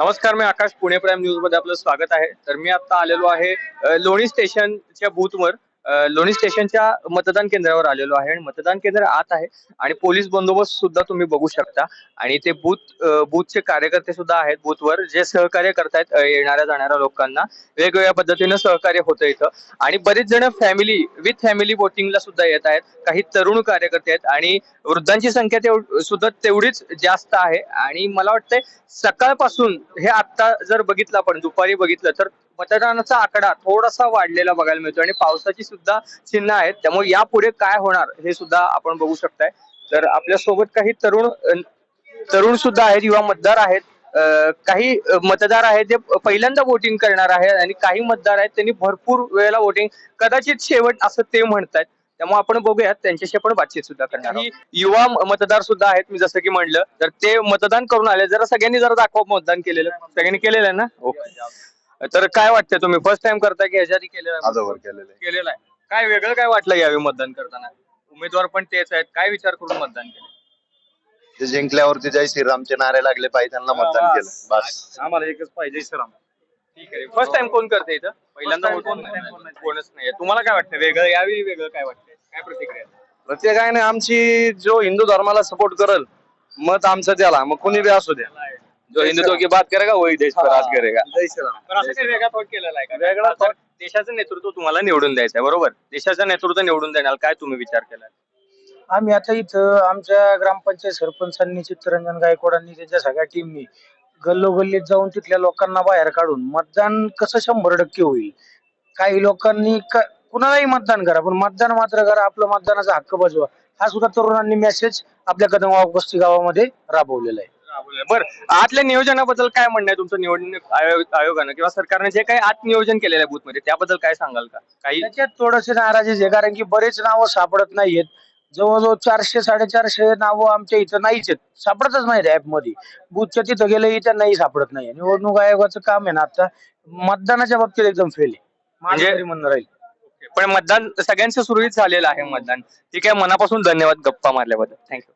नमस्कार मी आकाश पुणे प्राईम न्यूजमध्ये आपलं स्वागत आहे. तर मी आता आलेलो आहे लोणी स्टेशनच्या बूथवर लोणी स्टेशनच्या मतदान केंद्रावर आलेलो आहे आणि मतदान केंद्र आत आहे आणि पोलीस बंदोबस्त सुद्धा तुम्ही बघू शकता. आणि ते बूथ बूथचे कार्यकर्ते सुद्धा आहेत. बूथवर जे सहकार्य करतायत येणाऱ्या जाणाऱ्या लोकांना वेगवेगळ्या पद्धतीनं सहकार्य होतं इथं. आणि बरेच जण फॅमिली विथ फॅमिली वोटिंगला सुद्धा येत आहेत. काही तरुण कार्यकर्ते आहेत आणि वृद्धांची संख्या तेव सुद्धा तेवढीच जास्त आहे. आणि मला वाटतंय सकाळपासून हे आता जर बघितलं आपण दुपारी बघितलं तर मतदानाचा आकडा थोडासा वाढलेला बघायला मिळतो आणि पावसाची सुद्धा चिन्ह आहेत. त्यामुळे यापुढे काय होणार हे सुद्धा आपण बघू शकताय. तर आपल्यासोबत काही तरुण तरुण सुद्धा आहेत युवा मतदार आहेत. काही मतदार आहेत जे पहिल्यांदा वोटिंग करणार आहेत आणि काही मतदार आहेत त्यांनी भरपूर वेळेला वोटिंग कदाचित शेवट असं ते म्हणतात त्यामुळे आपण बघूयात त्यांच्याशी आपण बातचीत सुद्धा करणार. युवा मतदार सुद्धा आहेत मी जसं की म्हणलं. तर ते मतदान करून आले. जरा सगळ्यांनी जरा दाखवा मतदान केलेलं. सगळ्यांनी केलेलं आहे ना? ओके तर काय वाटतंय तुम्ही? फर्स्ट टाइम करताय की ह्याच्या केलेलं आहे? केलेलं आहे. काय वेगळं काय वाटलं यावेळी मतदान करताना? उमेदवार पण तेच आहेत. काय विचार करून मतदान केलं? ते जिंकल्यावरती जय श्रीरामचे नारे लागले पाहिजे त्यांना मतदान केलं. बस. आम्हाला एकच पाहिजे. श्रीराम. ठीक आहे. फर्स्ट टाइम कोण करते इथं? पहिल्यांदा कोण कोणच नाही. तुम्हाला काय वाटतं? वेगळं यावेळी वेगळं काय वाटतंय? काय प्रतिक्रिया आहे? प्रत्येकाने आमची जो हिंदू धर्माला सपोर्ट करल मत आमचं त्याला. मग कुणी बी असू द्या. जो हिंदुत्व की बात करेगा वही देश पर राज करेगा. पण असं काही वेगळा थॉट केलेला आहे का? वेगळा थॉट देशाचं नेतृत्व तुम्हाला निवडून द्यायचं आहे बरोबर? देशाचं नेतृत्व निवडून देणार काय तुम्ही विचार केला आम्ही आता इथं आमच्या ग्रामपंचायत सरपंचांनी चित्तरंजन गायकवाडांनी त्यांच्या सगळ्या टीमनी गल्लोगल्लीत जाऊन तिथल्या लोकांना बाहेर काढून मतदान कसं शंभर टक्के होईल? काही लोकांनी कुणालाही मतदान करा पण मतदान मात्र करा आपलं मतदानाचा हक्क बजवा. हा सुद्धा तरुणांनी मेसेज आपल्या कदमगाव वस्ती गावामध्ये राबवलेला आहे. बर आतल्या नियोजनाबद्दल काय म्हणणं आहे तुमचं निवडणूक आयोग- आयोगानं किंवा सरकारने जे काही आत नियोजन केलेलं आहे बूथमध्ये त्याबद्दल काय सांगाल का? काही त्याच्यात थोडेसे नाराजी आहे कारण की बरेच नावं सापडत नाहीयेत. जवळजवळ चारशे साडेचारशे नावं आमच्या इथं नाहीच आहेत. सापडतच नाहीत ऍपमध्ये. बुथच्या तिथं गेले इथं नाही सापडत नाही निवडणूक आयोगाचं काम आहे ना आता मतदानाच्या बाबतीत एकदम फेल आहे. माझं म्हणजे- तरी म्हणणं राहील. पण मतदान सगळ्यांचं सुरळीत झालेलं आहे मतदान. ठीक आहे मनापासून धन्यवाद गप्पा मारल्याबद्दल. थँक्यू